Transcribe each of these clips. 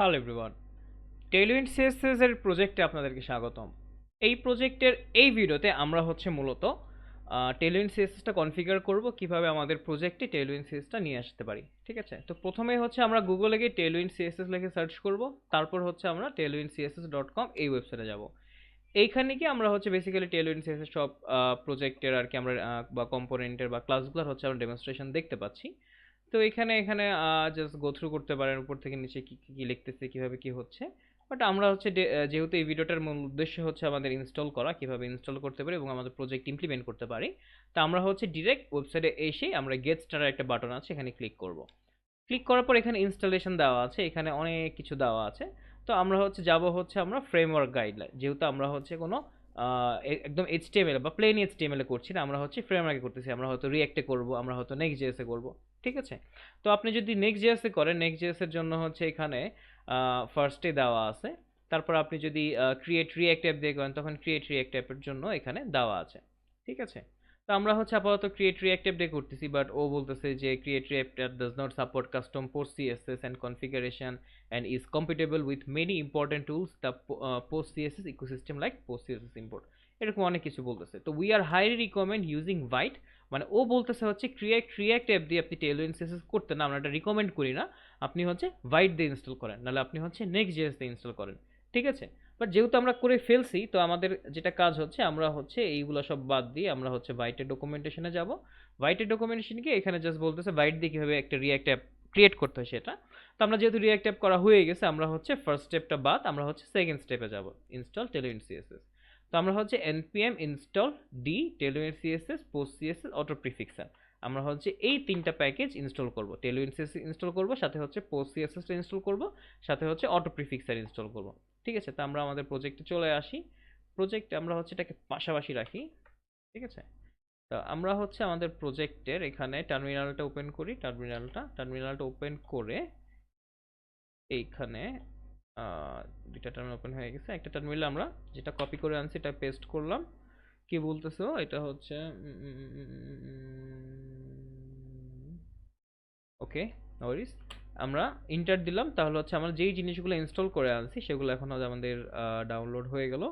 Hello everyone Tailwind CSS এর প্রজেক্টে আপনাদেরকে স্বাগতম। এই প্রজেক্টের এই ভিডিওতে আমরা হচ্ছে মূলত টেলউইন্ড সিএসএসটা কনফিগার করব, কীভাবে আমাদের প্রজেক্টে টেলউইন্ড সিএসটা নিয়ে আসতে পারি, ঠিক আছে? তো প্রথমে হচ্ছে আমরা গুগলে গিয়ে টেলউইন্ড সিএসএস লিখে সার্চ করব, তারপর হচ্ছে আমরা টেলউইন্ড সিএসএস ডট কম এই ওয়েবসাইটে যাব। এইখানে কি আমরা হচ্ছে বেসিক্যালি টেলউইন্ড সিএসএস সব প্রজেক্টের আর কি আমরা বা কম্পোনেন্টের বা ক্লাসগুলোর হচ্ছে আমরা ডেমনস্ট্রেশন দেখতে পাচ্ছি। তো এখানে এখানে জাস্ট গো থ্রু করতে পারেন উপর থেকে নিচে কি কি লিখতেছে, কীভাবে কি হচ্ছে। বাট আমরা হচ্ছে যেহেতু এই ভিডিওটার মূল উদ্দেশ্য হচ্ছে আমাদের ইনস্টল করা, কীভাবে ইনস্টল করতে পারি এবং আমাদের প্রজেক্ট ইমপ্লিমেন্ট করতে পারি, তা আমরা হচ্ছে ডিরেক্ট ওয়েবসাইটে এসে আমরা গেট স্টারের একটা বাটন আছে, এখানে ক্লিক করব। ক্লিক করার পর এখানে ইনস্টলেশন দেওয়া আছে, এখানে অনেক কিছু দেওয়া আছে। তো আমরা হচ্ছে, যাব হচ্ছে আমরা ফ্রেমওয়ার্ক গাইডলাইন যেহেতু আমরা হচ্ছে কোনো একদম এইচ এইচটিএমএল বা প্লেন এইচটিএমএল করছি না, আমরা হচ্ছে ফ্রেমওয়ার্কে করতেছি, আমরা হয়তো রিয়েক্টে করব, আমরা হয়তো নেক্সট জেএসে করব, ঠিক আছে? তো আপনি যদি নেক্সট জেএসে করেন নেক্সট জেএসের জন্য হচ্ছে এখানে ফার্স্টে দেওয়া আছে, তারপর আপনি যদি ক্রিয়েট রিয়েক্ট অ্যাপ দিয়ে করেন, তখন ক্রিয়েট রিয়েক্ট অ্যাপের জন্য এখানে দেওয়া আছে, ঠিক আছে? তো আমরা হচ্ছে আপাতত ক্রিয়েট রিয়েক্ট অ্যাপ করতেছি বাট ও বলতেছে যে create React app does not support custom post CSS and configuration and is compatible with many important tools the post CSS ecosystem like post CSS import এরকম অনেক কিছু বলতেছে। তো we are highly recommend using Vite মানে ও বলতেছে হচ্ছে create react app দিয়ে আপনি টেলউইন সিএসএস করতে না, আমরা এটা রিকমেন্ড করি না। আপনি হচ্ছে ভাইট দিয়ে ইনস্টল করেন, নাহলে আপনি হচ্ছে নেক্সট জেএস দিয়ে ইনস্টল করেন। ঠিক আছে? বাট যেহেতু আমরা করে ফেলছি, তো আমাদের যেটা কাজ হচ্ছে, আমরা হচ্ছে এইগুলো সব বাদ দিয়ে আমরা হচ্ছে ভাইটের ডকুমেন্টেশনে যাব। ভাইটের ডকুমেন্টেশন গিয়ে এখানে জাস্ট বলতেছে ভাইট দিয়ে কীভাবে একটা রিয়াক্ট অ্যাপ ক্রিয়েট করতে হয় সেটা। তো আমরা যেহেতু রিয়াক্ট অ্যাপ করা হয়ে গেছে, আমরা হচ্ছে ফার্স্ট স্টেপটা বাদ, আমরা হচ্ছে সেকেন্ড স্টেপে যাব ইনস্টল টেলউইন সিএসএস তো আমরা হচ্ছে npm install d tailwind css post css auto prefixer আমরা হচ্ছে এই তিনটা প্যাকেজ ইনস্টল করব, tailwind css ইনস্টল করব, সাথে হচ্ছে post css টা ইনস্টল করব, সাথে হচ্ছে auto prefixer ইনস্টল করব। ঠিক আছে তা আমরা আমাদের প্রজেক্টে চলে আসি প্রজেক্টে আমরা হচ্ছে এটাকে পাশাপাশি রাখি ঠিক আছে তা আমরা হচ্ছে আমাদের প্রজেক্টের এখানে টার্মিনালটা ওপেন করি টার্মিনালটা টার্মিনালটা ওপেন করে এইখানে দুইটা টার্মিনাল ওপেন হয়ে গেছে একটা টার্মিনাল আমরা যেটা কপি করে আনছি এটা পেস্ট করলাম কি বলতেছো এটা হচ্ছে ওকে নরিস আমরা ইন্টার দিলাম, তাহলে হচ্ছে আমরা যেই জিনিসগুলো ইনস্টল করে আনছি, সেগুলো এখন আমাদের ডাউনলোড হয়ে গেল।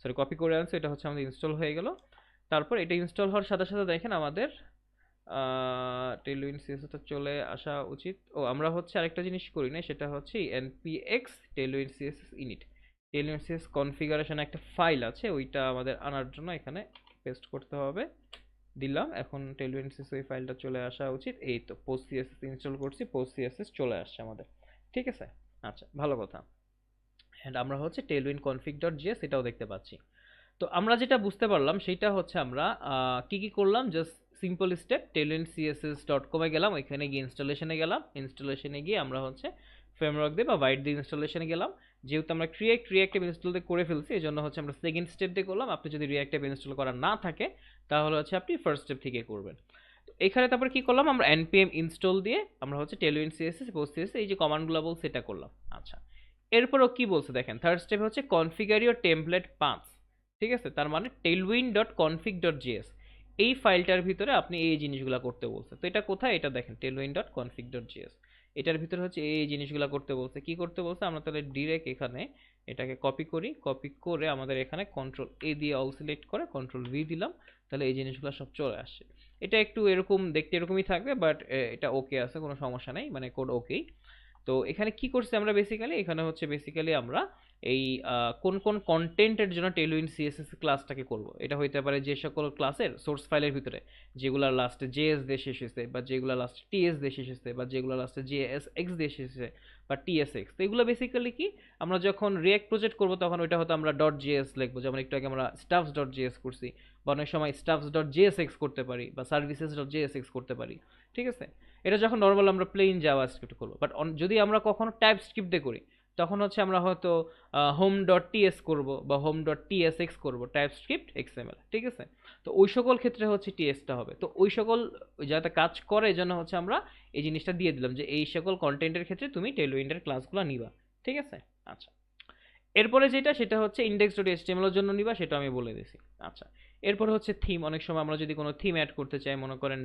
সরি কপি করে আনছি, এটা হচ্ছে আমাদের ইনস্টল হয়ে গেল। তারপর এটা ইনস্টল হওয়ার সাথে সাথে দেখেন আমাদের টেলউইন সিএসএসটা চলে আসা উচিত। ও, আমরা হচ্ছে আরেকটা জিনিস করি না সেটা হচ্ছে npx Tailwind CSS init Tailwind CSS configuration একটা ফাইল আছে, ওইটা আমাদের আনার জন্য এখানে পেস্ট করতে হবে। দিলাম। এখন টেলউইন সিএস ওই ফাইলটা চলে আসা উচিত। এই তো পোস্ট সিএসএস ইনস্টল করছি পোস্ট সিএসএস চলে আসছে আমাদের। ঠিক আছে? আচ্ছা ভালো কথা। অ্যান্ড আমরা হচ্ছে টেলউইন কনফিগ ডট জিএস এটাও দেখতে পাচ্ছি। তো আমরা যেটা বুঝতে পারলাম সেটা হচ্ছে আমরা কি কি করলাম? Just simple step Tailwind CSS dot কমে গেলাম, ওইখানে গিয়ে ইনস্টলেশনে গেলাম। ইনস্টলেশনে গিয়ে আমরা হচ্ছে ফ্রেমওয়ার্ক দিয়ে বা হোয়াইট দিয়ে ইনস্টলেশনে গেলাম। যেহেতু আমরা ক্রিয়েট রিয়াক্টিভ ইনস্টল করে ফেলছি এই জন্য হচ্ছে আমরা সেকেন্ড স্টেপ দিয়ে করলাম। আপনি যদি রিয়াক্টিভ ইনস্টল করা না থাকে, তাহলে হচ্ছে আপনি ফার্স্ট স্টেপ থেকে করবেন। এখানে তারপর কি করলাম? আমরা npm ইনস্টল দিয়ে আমরা হচ্ছে টেলুইন সিএসএস পোস্ট সিএসএস এই যে কমান্ডগুলো বল সেটা করলাম। আচ্ছা এরপরও কি বলছে দেখেন থার্ড স্টেপ হচ্ছে কনফিগার ইউর টেমপ্লেট পাঁচ ঠিক আছে? তার মানে Tailwind dot config dot JS এই ফাইলটার ভিতরে আপনি এই জিনিসগুলো করতে বলছে। তো এটা কোথায়? এটা দেখেন Tailwind dot config dot JS এটার ভিতরে হচ্ছে এই জিনিসগুলো করতে বলছে। কি করতে বলছে? আমরা তাহলে ডিরেক্ট এখানে এটাকে কপি করি। কপি করে আমাদের এখানে কন্ট্রোল এ দিয়ে অল সিলেক্ট করে কন্ট্রোল ভি দিলাম। তাহলে এই জিনিসগুলো সব চলে আসছে এটা একটু এরকম দেখতে এরকমই থাকবে বাট এটা ওকে আছে, কোনো সমস্যা নেই। মানে কোড ওকেই তো এখানে কি করছি আমরা বেসিক্যালি এখানে হচ্ছে বেসিক্যালি আমরা এই কোন কোন কন্টেন্টের জন্য টেলউইন সিএসএস ক্লাসটাকে করব। এটা হইতে পারে যে সকল ক্লাসের সোর্স ফাইলের ভিতরে, যেগুলো লাস্টে জেএস দিয়ে শেষ হয়েছে বা যেগুলো লাস্টে টিএস দিয়ে শেষ হয়েছে বা যেগুলো লাস্টে জেএস এক্স দিয়ে শেষ হয়েছে বা টিএস এক্স তো এগুলো বেসিক্যালি কি, আমরা যখন রিয়াক্ট প্রজেক্ট করব, তখন ওইটা হয়তো আমরা. ডট জিএস লিখব। যেমন একটু আগে আমরা স্টাফস ডট জিএস করছি, বা অনেক সময় স্টাফস ডট জিএস এক্স করতে পারি, বা সার্ভিসেস ডট জিএস এক্স করতে পারি, ঠিক আছে? এটা যখন নর্মাল আমরা প্লেন জাভা স্ক্রিপ্ট করব বাট যদি আমরা কখনো টাইপ স্ক্রিপ্ট করি তখন হচ্ছে আমরা হয়তো হোম ডট টিএস করব বা হোম ডট টিএস এক্স করব টাইপ স্ক্রিপ্ট এক্সএমএল ঠিক আছে? তো ওই সকল ক্ষেত্রে হচ্ছে টিএসটা হবে। তো ওই সকল যাতে কাজ করে জন্য হচ্ছে আমরা এই জিনিসটা দিয়ে দিলাম যে এই সকল কন্টেন্টের ক্ষেত্রে তুমি টেলউইন্ডের ক্লাসগুলো নিবা, ঠিক আছে? আচ্ছা। এরপরে যেটা সেটা হচ্ছে ইন্ডেক্স ডট এর জন্য নিবা, সেটা আমি বলে দিছি। আচ্ছা। এরপর হচ্ছে থিম অনেক সময় আমরা যদি কোনো থিম অ্যাড করতে চাই, মনে করেন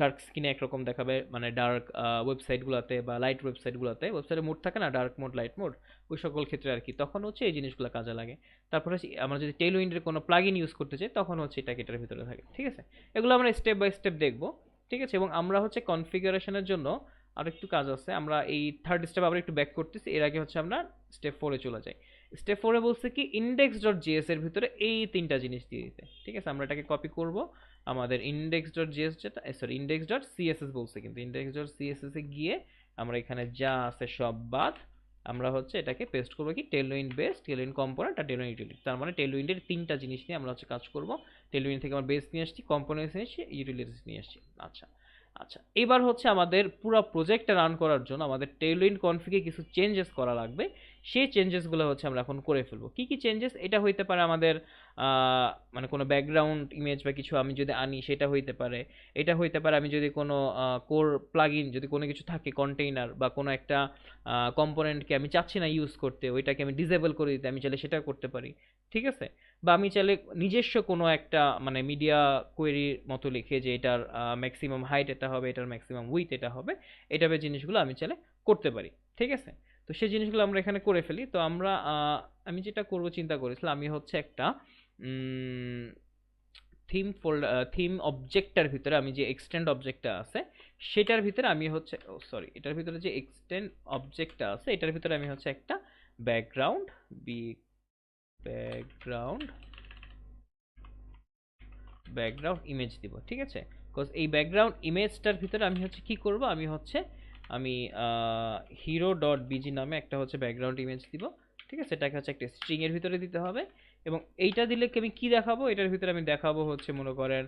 ডার্ক স্কিনে একরকম দেখাবে মানে ডার্ক ওয়েবসাইটগুলোতে বা লাইট ওয়েবসাইটগুলোতে ওয়েবসাইটে মোড থাকে না ডার্ক মোড লাইট মোড ওই সকল ক্ষেত্রে আর কি তখন হচ্ছে এই জিনিসগুলো কাজে লাগে। তারপরে আমরা যদি টেল উইন্ডের কোনো প্লাগ ইন ইউজ করতে চাই, তখন হচ্ছে এটা এটার ভিতরে থাকে, ঠিক আছে? এগুলো আমরা স্টেপ বাই স্টেপ দেখব, ঠিক আছে? এবং আমরা হচ্ছে কনফিগারেশনের জন্য আর একটু কাজ আছে। আমরা এই থার্ড স্টেপ আবার একটু ব্যাক করতেছি, এর আগে হচ্ছে আমরা স্টেপ ফোরে চলে যাই। স্টেপ ফোরে বলছে কি ইন্ডেক্স ডট জিএস এর ভিতরে এই তিনটা জিনিস দিয়ে দিতে। ঠিক আছে, আমরা এটাকে কপি করব। আমাদের ইন্ডেক্স ডট জিএস যেটা সরি ইন্ডেক্স ডট সিএসএস বলছে কিন্তু ইন্ডেক্স ডট সিএসএস এ গিয়ে আমরা এখানে যা আছে সব বাদ, আমরা হচ্ছে এটাকে পেস্ট করব কি টেলউইন্ড বেস টেলউইন্ড কম্পোনেন্ট আর টেলউইন্ড ইউটিলিটি তার মানে টেলউইন্ডের তিনটা জিনিস নিয়ে আমরা হচ্ছে কাজ করব। টেলউইন্ড থেকে আমরা বেস নিয়ে আসছি কম্পোনেন্টস নিয়ে আসছি ইউটিলিটিস নিয়ে আসছি। আচ্ছা আচ্ছা এবার হচ্ছে আমাদের পুরো প্রজেক্টটা রান করার জন্য আমাদের টেলউইন্ড কনফিগে কিছু চেঞ্জেস করা লাগবে। সেই চেঞ্জেসগুলো হচ্ছে আমরা এখন করে ফেলব। কি কি চেঞ্জেস এটা হইতে পারে আমাদের মানে কোনো ব্যাকগ্রাউন্ড ইমেজ বা কিছু আমি যদি আনি, সেটা হইতে পারে। এটা হইতে পারে আমি যদি কোনো কোর প্লাগইন যদি কোনো কিছু থাকে কন্টেইনার বা কোনো একটা কম্পোনেন্টকে আমি চাচ্ছি না ইউজ করতে, ওইটাকে আমি ডিসেবল করে দিতে, আমি চাইলে সেটা করতে পারি। ঠিক আছে? বা আমি চাইলে নিজস্ব কোনো একটা মানে মিডিয়া কোয়েরির মতো লিখে যে এটার ম্যাক্সিমাম হাইট এটা হবে, এটার ম্যাক্সিমাম উইথ এটা হবে এটা জিনিসগুলো আমি চাইলে করতে পারি। ঠিক আছে? তো সেই জিনিসগুলো আমরা এখানে করে ফেলি। তো আমরা আমি যেটা করব, চিন্তা করেছিলাম, আমি হচ্ছে একটা থিম ফোল্ড থিম অবজেক্টটার ভিতরে আমি যে এক্সটেন্ড অবজেক্টটা আছে, সেটার ভিতরে আমি হচ্ছে, ও সরি এটার ভিতরে যে এক্সটেন্ড অবজেক্টটা আছে, এটার ভিতরে আমি হচ্ছে একটা background B background background image দিব, ঠিক আছে? বিকজ এই ব্যাকগ্রাউন্ড ইমেজটার ভিতরে আমি হচ্ছে কি করব? আমি হচ্ছে, আমি হিরো ডট বিজি নামে একটা হচ্ছে ব্যাকগ্রাউন্ড ইমেজ দিব, ঠিক আছে? এটাকে হচ্ছে একটা স্ট্রিং এর ভিতরে দিতে হবে এবং এইটা দিলে কি আমি কি দেখাবো? এটার ভিতরে আমি দেখাবো হচ্ছে মনে করেন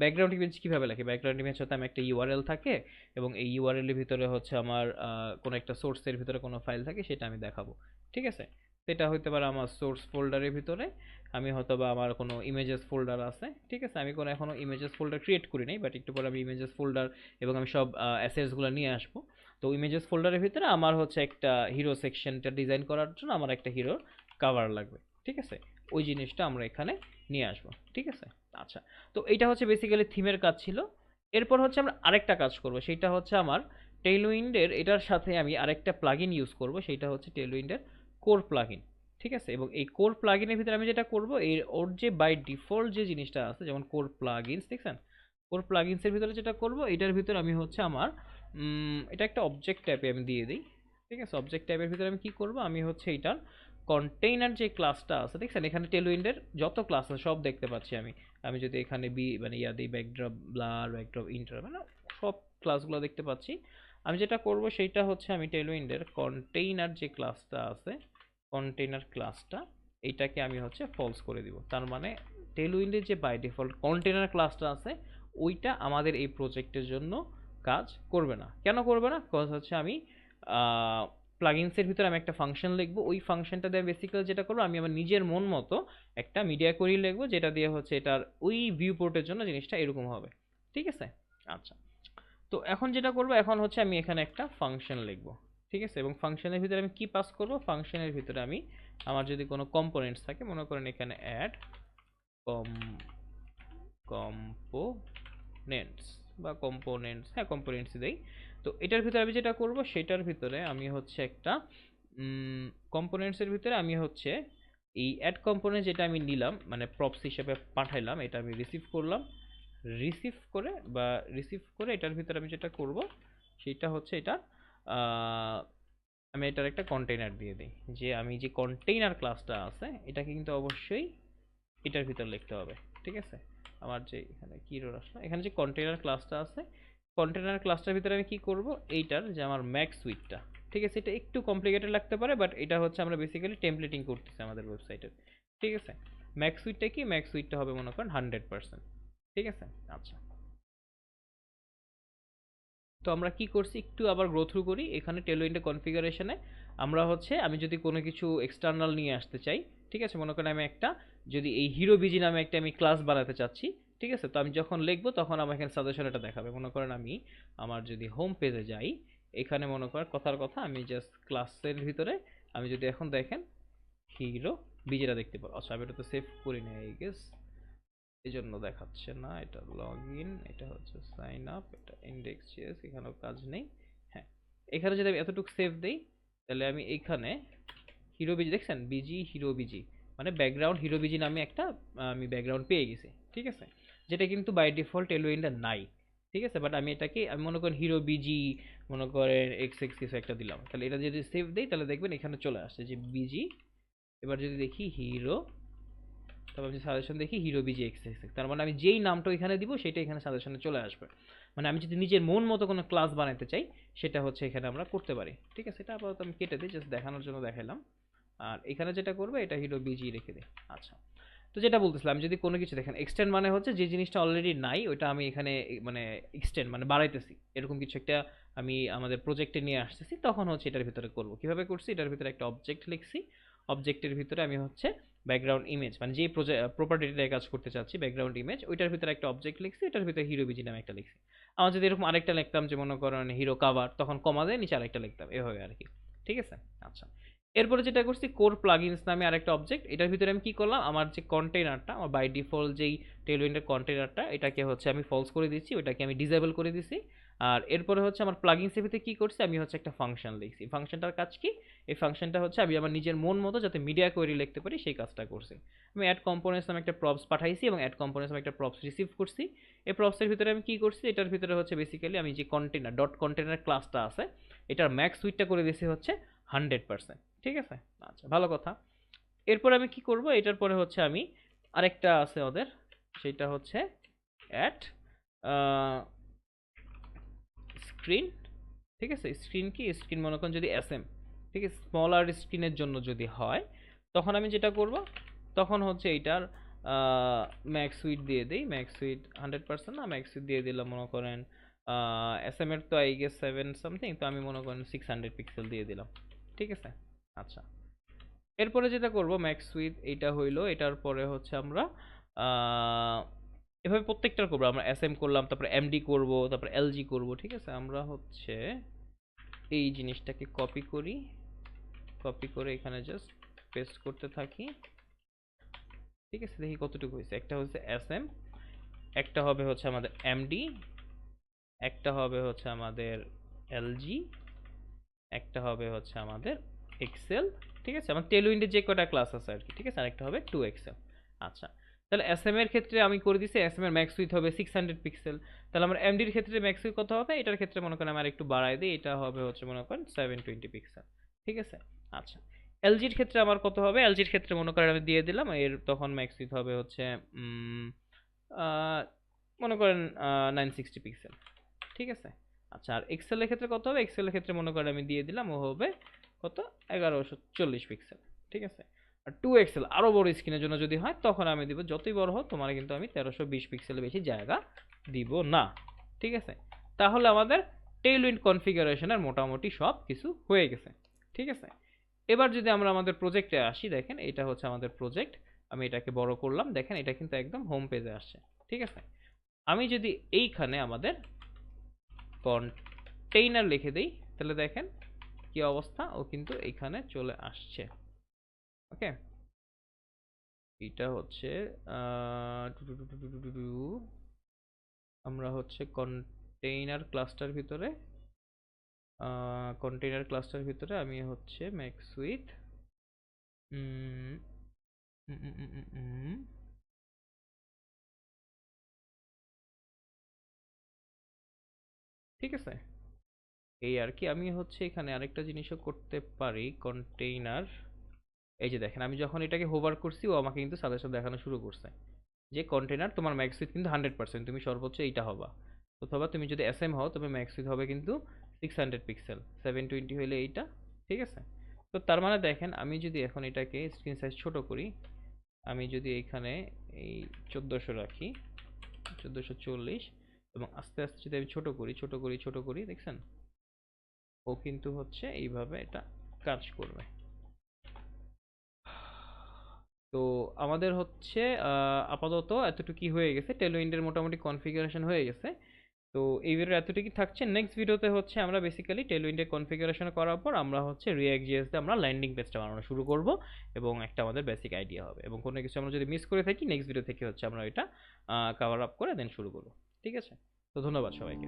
ব্যাকগ্রাউন্ড ইমেজ কীভাবে লাগে? ব্যাকগ্রাউন্ড ইমেজ হতে আমি একটা ইউআরএল থাকে এবং এই ইউআরএল এর ভিতরে হচ্ছে আমার কোনো একটা সোর্সের ভিতরে কোনো ফাইল থাকে, সেটা আমি দেখাবো, ঠিক আছে? সেটা হতে পারে আমার সোর্স ফোল্ডারের ভিতরে। আমি হয়তো বা আমার কোনো ইমেজেস ফোল্ডার আছে, ঠিক আছে? আমি কোনো এখনও ইমেজেস ফোল্ডার ক্রিয়েট করি নাই বাট একটু পরে আমি ইমেজেস ফোল্ডার এবং আমি সব অ্যাসেটসগুলো নিয়ে আসব। তো ইমেজেস ফোল্ডারের ভিতরে আমার হচ্ছে একটা হিরো সেকশনটা ডিজাইন করার জন্য আমার একটা হিরো কাভার লাগবে, ঠিক আছে? ওই জিনিসটা আমরা এখানে নিয়ে আসব, ঠিক আছে? আচ্ছা তো এইটা হচ্ছে বেসিক্যালি থিমের কাজ ছিল। এরপর হচ্ছে আমরা আরেকটা কাজ করব, সেটা হচ্ছে আমার টেলউইন্ডের এটার সাথে আমি আরেকটা প্লাগইন ইউজ করব, সেটা হচ্ছে টেলউইন্ডের কোর প্লাগইন ঠিক আছে? এবং এই কোর প্লাগইনের ভিতরে আমি যেটা করব, এর ওর যে বাই ডিফল্ট যে জিনিসটা আছে, যেমন কোর প্লাগইনস দেখছেন? কোর প্লাগইনসের ভিতরে যেটা করব, এটার ভিতরে আমি হচ্ছে আমার এটা একটা অবজেক্ট টাইপে আমি দিয়ে দিই, ঠিক আছে? অবজেক্ট টাইপের ভিতরে আমি কি করব? আমি হচ্ছে এটার কন্টেইনার যে ক্লাসটা আছে, দেখছেন? এখানে টেলউইন্ডের যত ক্লাস আছে, সব দেখতে পাচ্ছি আমি। আমি যদি এখানে বি মানে ইয়া দিই ব্যাকড্রপ ব্লার ব্যাকড্রপ ইন্টার মানে সব ক্লাসগুলো দেখতে পাচ্ছি। আমি যেটা করব, সেইটা হচ্ছে আমি টেলউইন্ডের কন্টেইনার যে ক্লাসটা আছে কন্টেইনার ক্লাসটা এইটাকে আমি হচ্ছে ফলস করে দিব। তার মানে টেলউইন্ডের যে বাই ডিফল্ট কন্টেইনার ক্লাসটা আছে, ওইটা আমাদের এই প্রজেক্টের জন্য কাজ করবে না। কেন করবে না? কজ হচ্ছে আমি প্লাগইনসের ভিতরে আমি একটা ফাংশন লিখব। ওই ফাংশনটা দিয়ে বেসিক্যালি যেটা করব, আমি আমার নিজের মন মতো একটা মিডিয়া কোরি লিখব, যেটা দিয়ে হচ্ছে এটার ওই ভিউ পোর্টের জন্য জিনিসটা এরকম হবে। ঠিক আছে? আচ্ছা। তো এখন যেটা করব, এখন হচ্ছে আমি এখানে একটা ফাংশন লিখব। ঠিক আছে? এবং ফাংশনের ভিতরে আমি কি পাস করব? ফাংশনের ভিতরে আমি, আমার যদি কোনো কম্পোনেন্টস থাকে, মনে করেন এখানে অ্যাড কম কম্পোনেন্টস বা কম্পোনেন্টস হ্যাঁ কম্পোনেন্টস দেই। তো এটার ভিতরে আমি যেটা করব, সেটার ভিতরে আমি হচ্ছে একটা কম্পোনেন্টসের ভিতরে আমি হচ্ছে এই অ্যাড কম্পোনেন্ট যেটা আমি নিলাম মানে প্রপস হিসেবে পাঠাইলাম, এটা আমি রিসিভ করলাম। রিসিভ করে বা রিসিভ করে এটার ভিতরে আমি যেটা করব, সেটা হচ্ছে এটা আমি এটার একটা কন্টেইনার দিয়ে দিই। যে আমি যে কন্টেইনার ক্লাসটা আছে, এটাকে কিন্তু অবশ্যই এটার ভিতর লিখতে হবে, ঠিক আছে? আমার যে এখানে কি রোল আসলো? এখানে যে কন্টেইনার ক্লাসটা আছে কন্টেইনার ক্লাসটার ভিতরে আমি কি করব? এইটার যে আমার ম্যাক সুইটটা ঠিক আছে? এটা একটু কমপ্লিকেটেড লাগতে পারে বাট এটা হচ্ছে আমরা বেসিক্যালি টেমপ্লেটিং করতেছি আমাদের ওয়েবসাইটের ঠিক আছে? ম্যাক সুইটটা কি? ম্যাক সুইটটা হবে মনে করেন হান্ড্রেড পার্সেন্ট ঠিক আছে? আচ্ছা। তো আমরা কি করছি? একটু আবার গ্রো থ্রু করি। এখানে টেলউইন্ডে কনফিগারেশনে আমরা হচ্ছে আমি যদি কোনো কিছু এক্সটার্নাল নিয়ে আসতে চাই, ঠিক আছে? মনে করেন আমি একটা যদি এই হিরো বিজি নামে একটা আমি ক্লাস বানাতে চাচ্ছি, ঠিক আছে? তো আমি যখন লিখব তখন আমার এখানে সাজেশন এটা দেখাবে। মনে করেন আমি আমার যদি হোম পেজে যাই, এখানে মনে করেন কথার কথা আমি জাস্ট ক্লাসের ভিতরে আমি যদি এখন দেখেন হিরো বিজিটা দেখতে পারো আচ্ছা আমি এটা তো সেভ করি না এই গেস এই জন্য দেখাচ্ছে না, এটা লগ ইন এটা হচ্ছে সাইন আপ এটা ইন্ডেক্স চেস এখানেও কাজ নেই। হ্যাঁ এখানে যদি আমি এতটুকু সেভ দিই, তাহলে আমি এইখানে হিরো বিজি দেখছেন? বিজি হিরো বিজি মানে ব্যাকগ্রাউন্ড হিরো বিজি নামে একটা আমি ব্যাকগ্রাউন্ড পেয়ে গেছি, ঠিক আছে? যেটা কিন্তু বাই ডিফল্ট এলোইনটা নাই, ঠিক আছে? বাট আমি এটাকে, আমি মনে করেন হিরো বিজি মনে করেন এক্স এক্স কিছু একটা দিলাম। তাহলে এটা যদি সেভ দিই, তাহলে দেখবেন এখানে চলে আসছে যে বিজি এবার যদি দেখি হিরো তারপর আমি সাজেশন দেখি hero BG X X X তার মানে আমি যেই নামটা এখানে দিব সেটা এখানে সাজেশনে চলে আসবে। মানে আমি যদি নিজের মন মতো কোনো ক্লাস বানাতে চাই, সেটা হচ্ছে এখানে আমরা করতে পারি। ঠিক আছে? এটা আপাতত আমি কেটে দিই জাস্ট দেখানোর জন্য দেখালাম আর এখানে যেটা করবে, এটা হিরো বিজি রেখে দিই। আচ্ছা। তো যেটা বলতেছিলাম যদি কোনো কিছু দেখেন এক্সটেন্ড মানে হচ্ছে যে জিনিসটা অলরেডি নাই, ওইটা আমি এখানে মানে এক্সটেন্ড মানে বাড়াইতেছি। এরকম কিছু একটা আমি আমাদের প্রজেক্টে নিয়ে আসতেছি, তখন হচ্ছে এটার ভিতরে করব। কীভাবে করছি? এটার ভিতরে একটা অবজেক্ট লিখছি। অবজেক্টের ভিতরে আমি হচ্ছে ব্যাকগ্রাউন্ড ইমেজ মানে যে প্রপার্টিটা কাজ করতে চাচ্ছি ব্যাকগ্রাউন্ড ইমেজ ওইটার ভিতরে একটা অবজেক্ট লিখছি, এটার ভিতরে হিরো বিজি নামে একটা লিখছি। আমার যদি এরকম আরেকটা লিখতাম যে মনে করেন হিরো কাভার তখন কমা দিয়ে নিচে আরেকটা লিখতাম, এভাবে আর কি ঠিক আছে? আচ্ছা। এরপরে যেটা করছি কোর প্লাগইনস নামে আরেকটা অবজেক্ট এটার ভিতরে আমি কি করলাম? আমার যে কন্টেনারটা আমার বাই ডিফল্ট যেই টেলউইন্ডের কন্টেনারটা এটাকে হচ্ছে আমি ফলস করে দিচ্ছি ওটাকে আমি ডিসেবল করে দিচ্ছি আর এরপরে হচ্ছে আমার প্লাগইনসের ভিতরে কি করছি? আমি হচ্ছে একটা ফাংশন লিখছি। ফাংশনটার কাজ কি? এই ফাংশনটা হচ্ছে আমি আমার নিজের মন মতো যাতে মিডিয়া কোয়েরি লিখতে পারি, সেই কাজটা করছি। আমি অ্যাড কম্পোনেন্টস নামে একটা প্রপস পাঠাইছি এবং অ্যাড কম্পোনেন্টস নামে একটা প্রপস রিসিভ করছি। এই প্রপসের ভিতরে আমি কি করছি? এটার ভিতরে হচ্ছে বেসিক্যালি আমি যে কন্টেনার ডট কন্টেনার ক্লাসটা আছে, এটার ম্যাক্স সুইটটা করে দিয়েছি হচ্ছে হান্ড্রেড পার্সেন্ট ঠিক আছে? আচ্ছা ভালো কথা। এরপর আমি কি করব? এটার পরে হচ্ছে আমি আরেকটা আছে ওদের, সেটা হচ্ছে অ্যাট স্ক্রিন ঠিক আছে? স্ক্রিন কি? স্ক্রিন মনে করেন যদি এস এম ঠিক আছে? স্মলার স্ক্রিনের জন্য যদি হয়, তখন আমি যেটা করব, তখন হচ্ছে এইটার ম্যাক্স সুইট দিয়ে দিই। ম্যাক্স সুইট হান্ড্রেড পার্সেন্ট না? ম্যাক্স সুইট দিয়ে দিলাম মনে করেন এস এম এর তো আই গেস সেভেন সামথিং তো আমি মনে করেন সিক্স হান্ড্রেড পিক্সেল দিয়ে দিলাম। ঠিক আছে? আচ্ছা। এরপরে যেটা করব ম্যাক্স সুইট এইটা হইল, এটার পরে হচ্ছে আমরা এভাবে প্রত্যেকটার করব। আমরা এস এম করলাম, তারপরে এমডি করব, তারপরে এলজি করব, ঠিক আছে? আমরা হচ্ছে এই জিনিসটাকে কপি করি। কপি করে এখানে জাস্ট পেস্ট করতে থাকি। ঠিক আছে? দেখি কতটুকু হয়েছে। একটা হচ্ছে এস এম একটা হবে হচ্ছে আমাদের এমডি একটা হবে হচ্ছে আমাদের এলজি একটা হবে হচ্ছে আমাদের এক্সেল ঠিক আছে? আমার টেলউইন্ডে যে কটা ক্লাস আছে আর কি, ঠিক আছে? আরেকটা হবে টু এক্সেল আচ্ছা তাহলে এস এম এর ক্ষেত্রে আমি করে দিছি এস এম এর ম্যাক্স উইথ হবে সিক্স হান্ড্রেড পিক্সেল তাহলে আমার এমডির ক্ষেত্রে ম্যাক্স উইথ কত হবে? এটার ক্ষেত্রে মনে করেন আমার একটু বাড়াই দিই, এটা হবে হচ্ছে মনে করেন সেভেন টোয়েন্টি পিক্সেল ঠিক আছে? আচ্ছা। এলজির ক্ষেত্রে আমার কত হবে? এলজির ক্ষেত্রে মনে করেন আমি দিয়ে দিলাম, এর তখন ম্যাক্স উইথ হবে হচ্ছে মনে করেন নাইন সিক্সটি পিক্সেল ঠিক আছে? আচ্ছা আর এক্সেলের ক্ষেত্রে কত হবে? এক্সেলের ক্ষেত্রে মনে করেন আমি দিয়ে দিলাম, ও হবে কত? এগারোশো চল্লিশ পিক্সেল ঠিক আছে? টু এক্সেল আরও বড় স্ক্রিনের জন্য যদি হয়, তখন আমি দিব যতই বড় হোক, তোমার কিন্তু আমি তেরোশো বিশ পিক্সেলের বেশি জায়গা দিব না। ঠিক আছে? তাহলে আমাদের টেইল উইন্ড কনফিগারেশনের মোটামুটি সব কিছু হয়ে গেছে। ঠিক আছে? এবার যদি আমরা আমাদের প্রজেক্টে আসি, দেখেন এটা হচ্ছে আমাদের প্রজেক্ট আমি এটাকে বড় করলাম। দেখেন এটা কিন্তু একদম হোম পেজে আসছে। ঠিক আছে? আমি যদি এইখানে আমাদের কন্টেইনার লিখে দিই, তাহলে দেখেন কি অবস্থা? ও কিন্তু এইখানে চলে আসছে। ওকে। এটা হচ্ছে আমরা হচ্ছে কন্টেইনার ক্লাস্টার ভিতরে কন্টেইনার ক্লাস্টার ভিতরে আমি হচ্ছে ম্যাক্স উইথ ঠিক আছে? এই আর কি, আমি হচ্ছে এখানে আরেকটা জিনিসও করতে পারি কন্টেইনার এই যে দেখেন, আমি যখন এটাকে হোভার করছি, ও আমাকে কিন্তু সাজেশন দেখানো শুরু করছে যে কন্টেনার তোমার ম্যাক্স উইথ কিন্তু হান্ড্রেড পার্সেন্ট তুমি সর্বোচ্চ এইটা হবা। অথবা তুমি যদি এস এম হও, তবে ম্যাক্স উইথ হবে কিন্তু six hundred pixel seven twenty হলে এইটা, ঠিক আছে? তো তার মানে দেখেন, আমি যদি এখন এটাকে স্ক্রিন সাইজ ছোট করি, আমি যদি এখানে এই চোদ্দোশো রাখি, চোদ্দোশো চল্লিশ, এবং আস্তে আস্তে যদি আমি ছোট করি ছোট করি ছোট করি, দেখছেন? ও কিন্তু হচ্ছে এইভাবে এটা কাজ করবে। তো আমাদের হচ্ছে আপাতত এতটুকুই হয়ে গেছে। টেলউইন্ডের মোটামুটি কনফিগারেশন হয়ে গেছে। তো এই ভিডিওর এতটুকুই থাকছে। নেক্সট ভিডিওতে হচ্ছে আমরা বেসিক্যালি টেলউইন্ডের কনফিগারেশন করার পর আমরা হচ্ছে রিয়াক্ট জিএসতে আমরা ল্যান্ডিং পেজটা বানানো শুরু করব এবং একটা আমাদের বেসিক আইডিয়া হবে এবং কোনো কিছু আমরা যদি মিস করে থাকি নেক্সট ভিডিও থেকে হচ্ছে আমরা এটা কভার আপ করে দেন শুরু করব। ঠিক আছে? তো ধন্যবাদ সবাইকে।